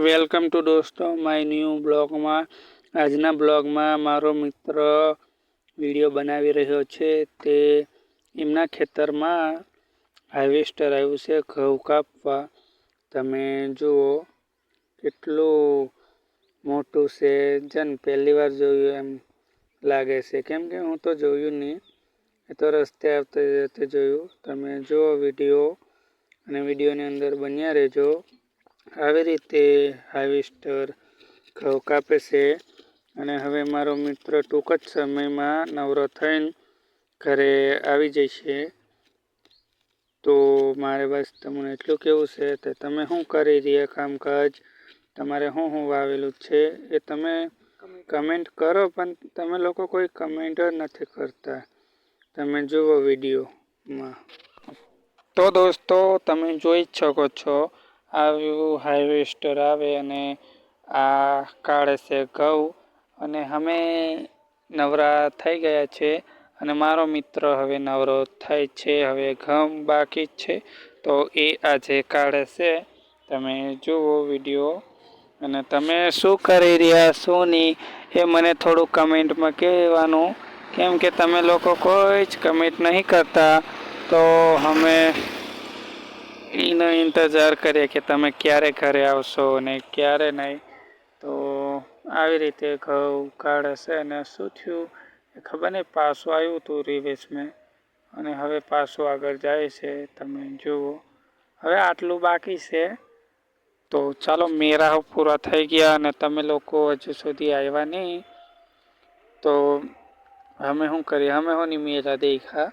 Welcome to દોસ્તો, my new બ્લોગમાં. આજના બ્લોગમાં મારો મિત્ર વીડિયો બનાવી રહ્યો છે તે એમના ખેતરમાં હાર્વેસ્ટર આવ્યું છે, ઘઉં કાપવા. તમે જુઓ કેટલું મોટું છે, જન પહેલી વાર જોયું એમ લાગે છે. કેમ કે હું તો જોયું નહીં, એ તો રસ્તે આવતે જતે જોયું. તમે જુઓ વીડિયો અને વિડીયોની અંદર બન્યા રહેજો. આવી રીતે હાર્વેસ્ટર ઘઉં કાપે છે અને હવે મારો મિત્ર ટૂંક જ સમયમાં નવરો થઈને ઘરે આવી જશે તો મારે બસ તમને એટલું કહેવું છે કે તમે શું કરી રહ્યા કામકાજ? તમારે શું શું વાવેલું છે એ તમે કમેન્ટ કરો, પણ તમે લોકો કોઈ કમેન્ટ નથી કરતા. તમે જુઓ વિડીયોમાં. તો દોસ્તો, તમે જોઈ જ શકો છો આવ્યું હાર્વેસ્ટર આવે અને આ કાઢે છે ઘઉં. અને અમે નવરા થઈ ગયા છે અને મારો મિત્ર હવે નવરો થાય છે, હવે ઘઉં બાકી જ છે. તો એ આજે કાઢે છે. તમે જુઓ વીડિયો. અને તમે શું કરી રહ્યા શું નહીં એ મને થોડું કમેન્ટમાં કહેવાનું. કેમ કે તમે લોકો કોઈ જ કમેન્ટ નહીં કરતા. તો અમે એનો ઇંતજાર કરીએ કે તમે ક્યારે ઘરે આવશો ને ક્યારે નહીં. તો આવી રીતે ઘઉં, કાઢે છે અને શું થયું એ ખબર નહીં. પાછું આવ્યું હતું રિવેશમાં અને હવે પાછું આગળ જાય છે. તમે જુઓ. હવે આટલું બાકી છે. તો ચાલો મેરા પૂરા થઈ ગયા અને તમે લોકો હજુ સુધી આવ્યા નહીં. તો અમે શું કરીએ? અમે નહીં મેરા દેખા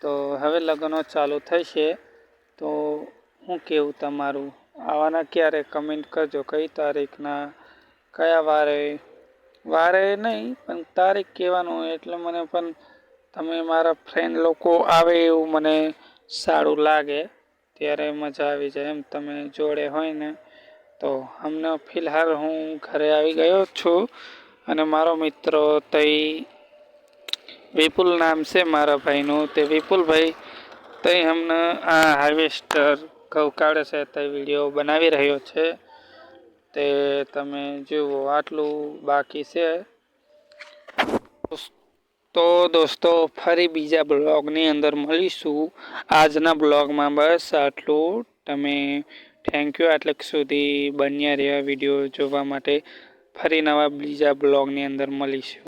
તો હવે લગ્નો ચાલુ થશે. તો હું કહેવું તમારું? આવવાના ક્યારે? કમેન્ટ કરજો. કઈ તારીખના? કયા વારે? વારે નહીં, પણ તારીખ કહેવાનું એટલે મને પણ તમે મારા ફ્રેન્ડ લોકો આવે એવું મને સારું લાગે. ત્યારે મજા આવી જાય એમ. તમે જોડે હોય ને તો અમને ફિલહાલ હું ઘરે આવી ગયો છું. અને મારો મિત્ર તઈ વિપુલ નામ છે મારા ભાઈનું. તે વિપુલભાઈ તઈ હમને આ હાર્વેસ્ટર ઘઉં છે તે વીડિયો બનાવી રહ્યો છે. તે તમે જુઓ, આટલું બાકી છે. તો દોસ્તો, ફરી બીજા બ્લોગની અંદર મળીશું. આજના બ્લોગમાં બસ આટલું. તમે થેન્ક યુ આટલે સુધી બન્યા રહ્યા વીડિયો જોવા માટે. ફરી નવા બીજા બ્લોગની અંદર મળીશું.